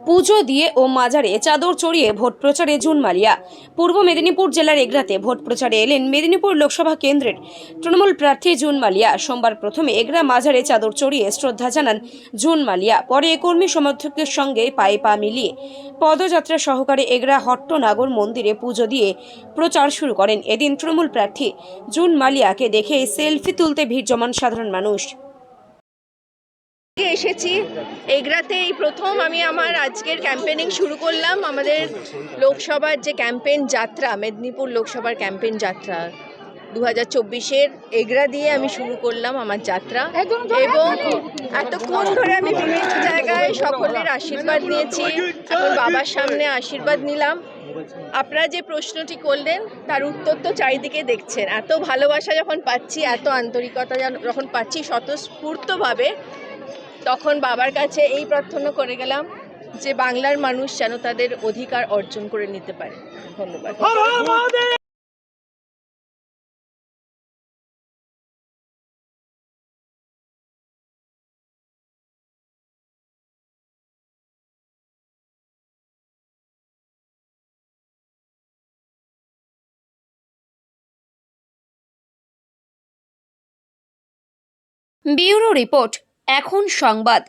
পুজো দিয়ে ও মাজারে চাদর চড়িয়ে ভোট প্রচারে জুন মালিয়া পূর্ব মেদিনীপুর জেলার এগরাতে ভোট প্রচারে এলেন মেদিনীপুর লোকসভা কেন্দ্রের তৃণমূল প্রার্থী জুন মালিয়া সোমবার প্রথমে এগরা মাজারে চাদর চড়িয়ে শ্রদ্ধা জানান জুন মালিয়া পরে কর্মী সমর্থকদের সঙ্গে পায়ে পা মিলিয়ে পদযাত্রা সহকারে এগরা হট্টনাগর মন্দিরে পুজো দিয়ে প্রচার শুরু করেন। এদিন তৃণমূল প্রার্থী জুন মালিয়াকে দেখে সেলফি তুলতে ভিড় জমান সাধারণ মানুষ। এসেছি। এগরাতে এই প্রথম আমি আমার আজকের ক্যাম্পেনিং শুরু করলাম। আমাদের লোকসভার যে ক্যাম্পেন যাত্রা মেদিনীপুর লোকসভার ক্যাম্পেন যাত্রা দু হাজার চব্বিশের এগরা দিয়ে আমি শুরু করলাম আমার যাত্রা। এবং এতক্ষণ ধরে আমি বিভিন্ন জায়গায় সকলের আশীর্বাদ নিয়েছি। এখন বাবার সামনে আশীর্বাদ নিলাম। আপনারা যে প্রশ্নটি করলেন তার উত্তর তো চারিদিকে দেখছেন। এত ভালোবাসা যখন পাচ্ছি এত আন্তরিকতা যখন পাচ্ছি স্বতঃস্ফূর্তভাবে তখন বাবার কাছে এই প্রার্থনা করে গেলাম যে বাংলার মানুষ যেন তাদের অধিকার অর্জন করে নিতে পারে। ধন্যবাদ। Bureau report. এখন সংবাদ।